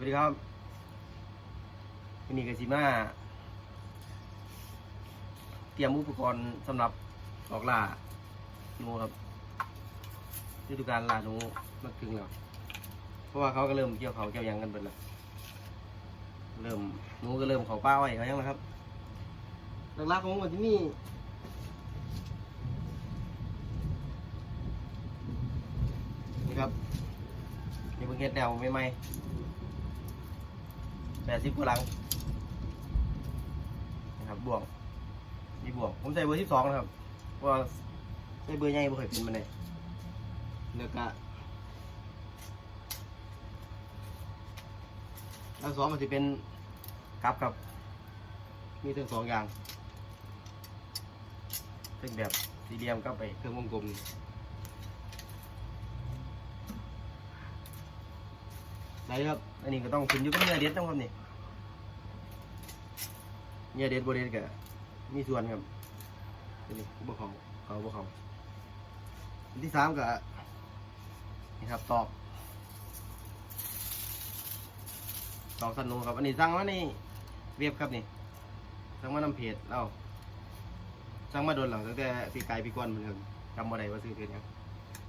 วัสดีครับวันนี้กสิมาเตรียมอุปกรณ์สำหรับออกล่าหนูครับฤดูกาลล่าหนูมาถึงแล้วเพราะว่าเขาก็เริ่มเกี่ยวเขาเกี่ยวยังกันเบิดแล้วเริ่มหนูก็เริ่มเขาป้าไว้เขายังนะครับหลักๆของมันที่นี่นี่ครับนี่เพิ่งเฮ็ดแนวใหม่ๆ แปดสิบกว่าหลังนะครับบ่วงนี่บ่วง ผมใส่เบอร์ที่สองนะครับเพราะว่าใส่เบอร์ใหญ่บ่เคยเป็นมันเลยเนื้อกะทั้งสองมันจะเป็นกับกับ มีทั้งสองอย่างเป็นแบบสี่เหลี่ยมกับไปเครื่องวงกลม ไหนครับ อันนี้ก็ต้องขึ้นอยู่กับเนื้อเด็ดต้องครับนี่เนื้อเด็ดโบเด็ดก็มีส่วนครับอันนี้บ่เขาเขาบ่เขาอันที่สามก็นี่ครับตอกสองสนูครับ อันนี้สั่งมาในเว็บครับนี่สั่งมานำเพจเราสั่งมาโดนหลังตั้งแต่ปีกายปีก่อนเหมือนกันจำมาได้ว่าซื้อเพจหยัง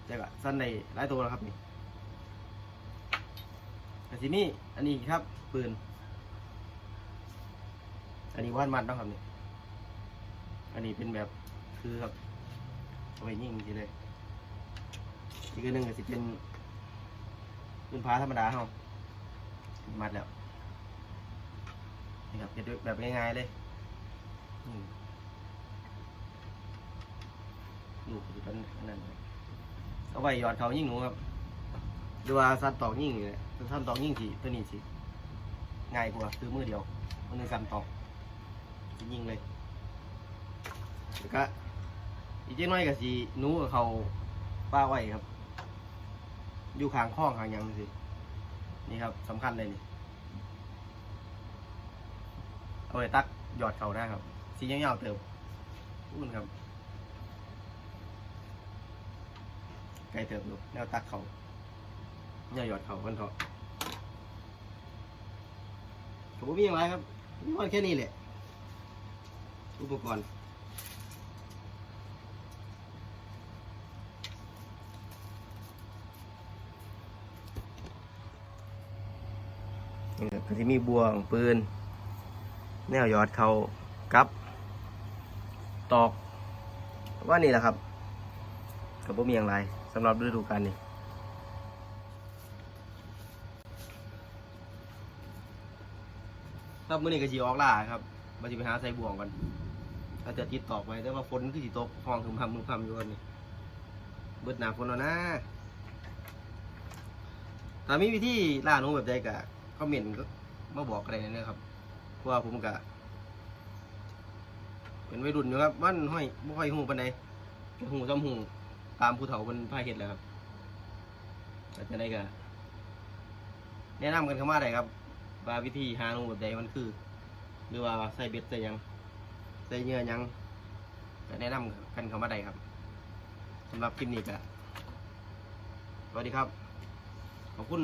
แต่ก็สั้นในหลายตัวแล้วครับนี่ ทีนี้อันนี้ครับปืน อันนี้ว่านมัดนะครับนี่อันนี้เป็นแบบคือครับเอาไว้ยิงทีเลยอีกอันหนึ่งก็สิเป็นปืนพาธรรมดาเฮามัดแล้วนี่ครับเฮ็ดแบบง่ายๆเลยลูกจะเป็นอันนั้นครับเอาไว้หยอดเขายิ่งหนูครับ หรือว่าสัตว์ตอกยิ่งนี่แหละสัตว์ตอกยิ่งสิตัวนี้สิง่ายกว่าคือมือเดียวมันหนึ่งสันตอกสิยิงเลยแล้วก็อีกเจ้น้อยก็สิหนูกับเขาป้าไว้ครับ อยู่ข้างข้องข้างยังสินี่ครับสำคัญเลยนี่เอาไปตักหยอดเขาได้ครับสียาวๆเติมอุ่นครับไก่เติมดูแนวตักเขา เนี่ยหยอดเขากันเถอะผมว่ามีอย่างไรครับมีวันแค่นี้แหละ อุปกรณ์นี่ที่มีบ่วงปืน แนวยอดเขากับ ตอก ว่านี่แหละครับกับผมมีอย่างไรสำหรับฤดูกาลนี้ ครับมื่อนี้ก็จีออกล่าครับมาจะไปหาใส่บ่วงกันถ้าจะติดตอกไว้แต่ว่าฝนคือสีตกห้องถึงพำมึงพำอยู่กันนี่เบิดหนาฝนแล้วนะถ้ามีวิธีล่าหนูแบบใดกะคอมเมนต์ก็มาบอกกันได้นะครับเพราะว่าผมกะเป็นวัยรุ่นอยู่ครับมันห้อยบ่ค่อยหูปานใดก็หูจำหูตามผู้เฒ่าเป็นพาเฮ็ดแล้วครับแต่จะได้ก็แนะนำกันเข้ามาได้ครับ ว่าวิธีหาลงแบบใดมันคือ หรือว่าใส่เบ็ดใส่ยังใส่เหยื่อยังก็แนะนำกันเข้ามาได้ครับสำหรับคลิปนี้ก็สวัสดีครับ ขอบคุณ